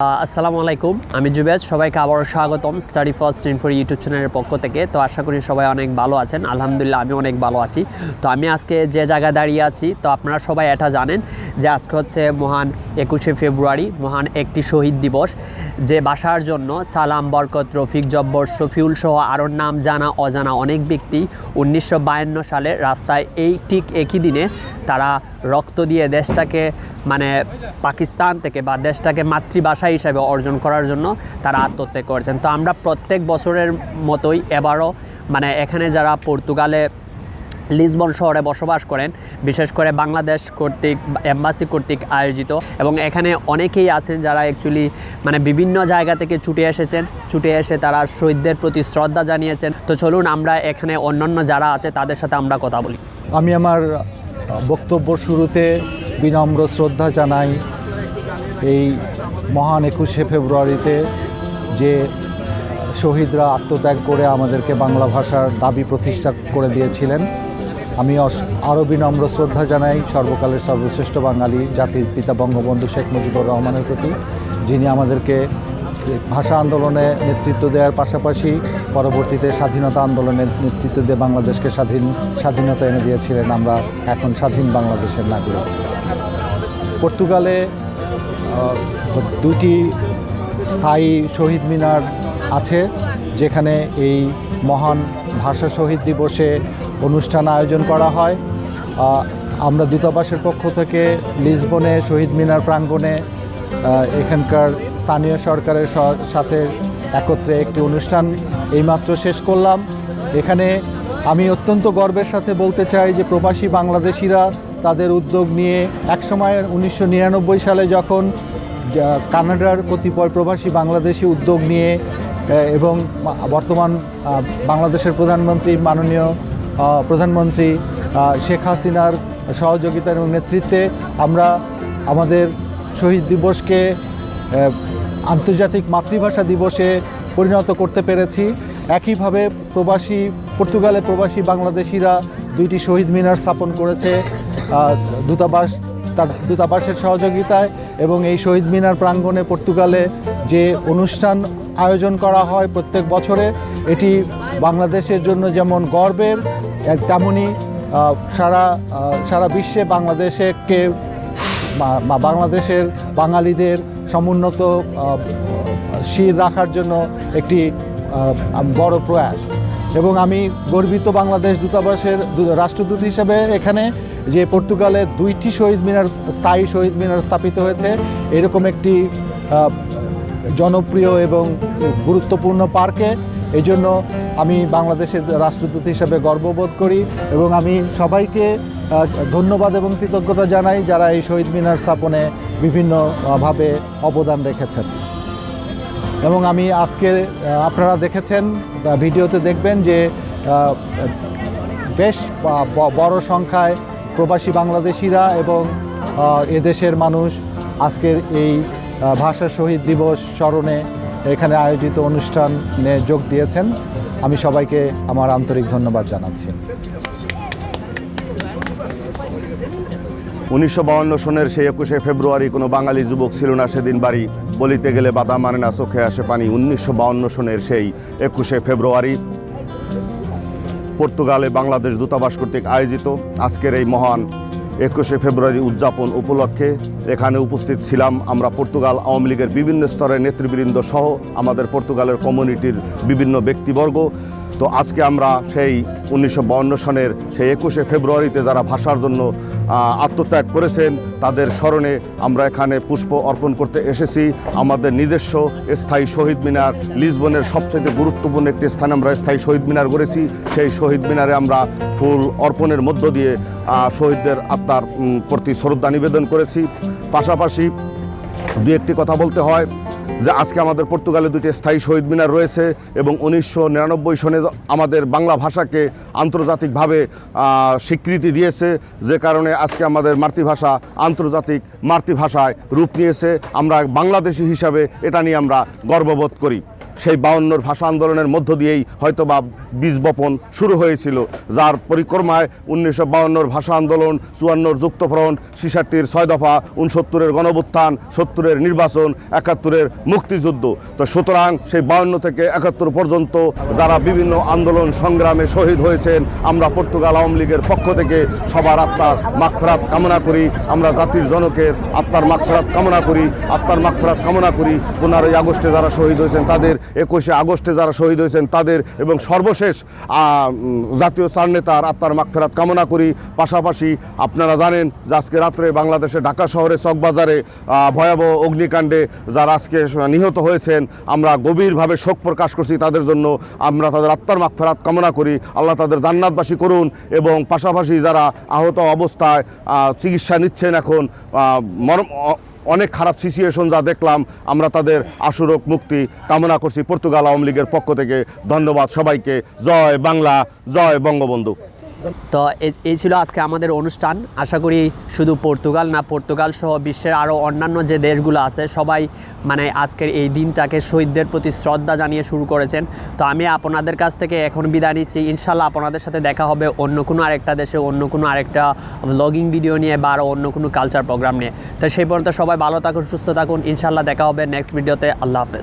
আসসালামু আলাইকুম। আমি জুবেদ, সবাইকে আবারও স্বাগতম স্টাডি ফার্স্ট ইনফোর ইউটিউব চ্যানেলের পক্ষ থেকে। তো আশা করি সবাই অনেক ভালো আছেন। আলহামদুলিল্লাহ, আমি অনেক ভালো আছি। তো আমি আজকে যে জায়গায় দাঁড়িয়ে আছি, তো আপনারা সবাই এটা জানেন যে আজকে হচ্ছে মহান একুশে ফেব্রুয়ারি, মহান একটি শহীদ দিবস। যে বাসার জন্য সালাম, বরকত, রফিক, জব্বর, শফিউল সহ আরও নাম জানা, অজানা অনেক ব্যক্তি উনিশশো বায়ান্ন সালে রাস্তায় এই ঠিক একই দিনে তারা রক্ত দিয়ে দেশটাকে মানে পাকিস্তান থেকে বা দেশটাকে মাতৃভাষা হিসাবে অর্জন করার জন্য তারা আত্মহত্যা করেছেন। তো আমরা প্রত্যেক বছরের মতোই এবারও মানে এখানে যারা পর্তুগালে লিসবন শহরে বসবাস করেন, বিশেষ করে বাংলাদেশ কর্তৃক এম্বাসি কর্তৃক আয়োজিত এবং এখানে অনেকেই আছেন যারা অ্যাকচুয়ালি মানে বিভিন্ন জায়গা থেকে ছুটে এসেছেন, ছুটে এসে তারা শহীদদের প্রতি শ্রদ্ধা জানিয়েছেন। তো চলুন আমরা এখানে অন্যান্য যারা আছে তাদের সাথে আমরা কথা বলি। আমি আমার বক্তব্য শুরুতে বিনম্র শ্রদ্ধা জানাই এই মহান একুশে ফেব্রুয়ারিতে যে শহীদরা আত্মত্যাগ করে আমাদেরকে বাংলা ভাষার দাবি প্রতিষ্ঠা করে দিয়েছিলেন। আমি আরও বিনম্র শ্রদ্ধা জানাই সর্বকালের সর্বশ্রেষ্ঠ বাঙালি জাতির পিতা বঙ্গবন্ধু শেখ মুজিবুর রহমানের প্রতি, যিনি আমাদেরকে ভাষা আন্দোলনে নেতৃত্ব দেওয়ার পাশাপাশি পরবর্তীতে স্বাধীনতা আন্দোলনে নেতৃত্ব দিয়ে বাংলাদেশকে স্বাধীন, স্বাধীনতা এনে দিয়েছিলেন আমরা এখন স্বাধীন বাংলাদেশের নাগরিক। পর্তুগালে দুটি স্থায়ী শহীদ মিনার আছে, যেখানে এই মহান ভাষা শহীদ দিবসে অনুষ্ঠান আয়োজন করা হয়। আমরা দূতাবাসের পক্ষ থেকে লিসবনে শহীদ মিনার প্রাঙ্গণে এখানকার স্থানীয় সরকারের সাথে একত্রে একটি অনুষ্ঠান এইমাত্র শেষ করলাম। এখানে আমি অত্যন্ত গর্বের সাথে বলতে চাই যে প্রবাসী বাংলাদেশিরা তাদের উদ্যোগ নিয়ে একসময় উনিশশো নিরানব্বই সালে যখন কানাডার কতিপয় প্রবাসী বাংলাদেশি উদ্যোগ নিয়ে এবং বর্তমান বাংলাদেশের প্রধানমন্ত্রী, মাননীয় প্রধানমন্ত্রী শেখ হাসিনার সহযোগিতা এবং নেতৃত্বে আমরা আমাদের শহীদ দিবসকে আন্তর্জাতিক মাতৃভাষা দিবসে পরিণত করতে পেরেছি। একইভাবে প্রবাসী, পর্তুগালে প্রবাসী বাংলাদেশিরা দুইটি শহীদ মিনার স্থাপন করেছে দূতাবাস, তার দূতাবাসের সহযোগিতায় এবং এই শহীদ মিনার প্রাঙ্গণে পর্তুগালে যে অনুষ্ঠান আয়োজন করা হয় প্রত্যেক বছরে, এটি বাংলাদেশের জন্য যেমন গর্বের তেমনি সারা সারা বিশ্বে বাংলাদেশকে বাংলাদেশের বাঙালিদের সমুন্নত শির রাখার জন্য একটি বড় প্রয়াস। এবং আমি গর্বিত বাংলাদেশ দূতাবাসের রাষ্ট্রদূত হিসেবে এখানে যে পর্তুগালে দুইটি শহীদ মিনার, স্থায়ী শহীদ মিনার স্থাপিত হয়েছে, এরকম একটি জনপ্রিয় এবং গুরুত্বপূর্ণ পার্কে। এই জন্য আমি বাংলাদেশের রাষ্ট্রদূত হিসেবে গর্ববোধ করি এবং আমি সবাইকে ধন্যবাদ এবং কৃতজ্ঞতা জানাই যারা এই শহীদ মিনার স্থাপনে বিভিন্নভাবে অবদান রেখেছেন। এবং আমি আজকে আপনারা দেখেছেন ভিডিওতে দেখবেন যে বেশ বড় সংখ্যায় প্রবাসী বাংলাদেশিরা এবং এদেশের মানুষ আজকের এই ভাষা শহীদ দিবস স্মরণে এখানে আয়োজিত অনুষ্ঠানে যোগ দিয়েছেন। আমি সবাইকে আমার আন্তরিক ধন্যবাদ জানাচ্ছি। উনিশশো বাউন্ন সনের সেই একুশে ফেব্রুয়ারি কোনো বাঙালি যুবক ছিল না সেদিন বাড়ি। বলিতে গেলে বাধা মানে না, চোখে আসে পানি। উনিশশো বাউন্ন সনের সেই একুশে ফেব্রুয়ারি পর্তুগালে বাংলাদেশ দূতাবাস কর্তৃক আয়োজিত আজকের এই মহান একুশে ফেব্রুয়ারি উদযাপন উপলক্ষে এখানে উপস্থিত ছিলাম আমরা পর্তুগাল আওয়ামী লীগের বিভিন্ন স্তরের নেতৃবৃন্দ সহ আমাদের পর্তুগালের কমিউনিটির বিভিন্ন ব্যক্তিবর্গ। তো আজকে আমরা সেই উনিশশো সনের সেই একুশে ফেব্রুয়ারিতে যারা ভাষার জন্য আত্মত্যাগ করেছেন, তাদের স্মরণে আমরা এখানে পুষ্প অর্পণ করতে এসেছি। আমাদের নিজস্ব স্থায়ী শহীদ মিনার, লিসবনের সবচেয়ে গুরুত্বপূর্ণ একটি স্থানে আমরা স্থায়ী শহীদ মিনার গড়েছি। সেই শহীদ মিনারে আমরা ফুল অর্পণের মধ্য দিয়ে শহীদদের আত্মার প্রতি শ্রদ্ধা নিবেদন করেছি। পাশাপাশি দু একটি কথা বলতে হয় যে আজকে আমাদের পর্তুগালে দুটি স্থায়ী শহীদ মিনার রয়েছে এবং উনিশশো নিরানব্বই সনে আমাদের বাংলা ভাষাকে আন্তর্জাতিকভাবে স্বীকৃতি দিয়েছে যে কারণে আজকে আমাদের মাতৃভাষা আন্তর্জাতিক মাতৃভাষায় রূপ নিয়েছে। আমরা বাংলাদেশি হিসাবে এটা নিয়ে আমরা গর্ববোধ করি। সেই বাউন্নর ভাষা আন্দোলনের মধ্য দিয়েই হয়তোবা বীজ বপন শুরু হয়েছিল, যার পরিক্রমায় উনিশশো বাউন্নর ভাষা আন্দোলন, চুয়ান্নর যুক্তফ্রন্ট, ছিষট্টির ছয় দফা উনসত্তরের গণবুত্থান সত্তরের নির্বাচন, একাত্তরের মুক্তিযুদ্ধ। তো সুতরাং সেই বাউন্ন থেকে একাত্তর পর্যন্ত যারা বিভিন্ন আন্দোলন সংগ্রামে শহীদ হয়েছেন, আমরা পর্তুগাল আওয়ামী লীগের পক্ষ থেকে সবার আত্মার মাগফেরাত কামনা করি, আমরা জাতির জনকের আত্মার মাগফেরাত কামনা করি, আত্মার মাগফেরাত কামনা করি। পনেরোই আগস্টে যারা শহীদ হয়েছেন, তাদের একুশে আগস্টে যারা শহীদ হয়েছেন তাদের এবং সর্বশেষ জাতীয় চার নেতার আত্মার মাগফেরাত কামনা করি। পাশাপাশি আপনারা জানেন যে আজকে রাত্রে বাংলাদেশে ঢাকা শহরে চকবাজারে ভয়াবহ অগ্নিকাণ্ডে যারা আজকে নিহত হয়েছেন, আমরা গভীরভাবে শোক প্রকাশ করছি তাদের জন্য। আমরা তাদের আত্মার মাগফেরাত কামনা করি। আল্লাহ তাদের জান্নাতবাসী করুন এবং পাশাপাশি যারা আহত অবস্থায় চিকিৎসা নিচ্ছেন এখন মরম অনেক খারাপ সিচুয়েশন যা দেখলাম। আমরা তাদের আশুরক মুক্তি কামনা করছি। পর্তুগাল আওয়ামী লীগের পক্ষ থেকে ধন্যবাদ সবাইকে। জয় বাংলা, জয় বঙ্গবন্ধু। তো এই ছিল আজকে আমাদের অনুষ্ঠান। আশা করি শুধু পর্তুগাল না, পর্তুগাল সহ বিশ্বের আরও অন্যান্য যে দেশগুলো আছে, সবাই মানে আজকের এই দিনটাকে শহীদদের প্রতি শ্রদ্ধা জানিয়ে শুরু করেছেন। তো আমি আপনাদের কাছ থেকে এখন বিদায় নিচ্ছি। ইনশাল্লাহ আপনাদের সাথে দেখা হবে অন্য কোনো আরেকটা দেশে, অন্য কোনো আরেকটা ব্লগিং ভিডিও নিয়ে বা আরও অন্য কোনো কালচার প্রোগ্রাম নিয়ে। তো সেই পর্যন্ত সবাই ভালো থাকুন, সুস্থ থাকুন। ইনশাল্লাহ দেখা হবে নেক্সট ভিডিওতে আল্লাহ হাফেজ।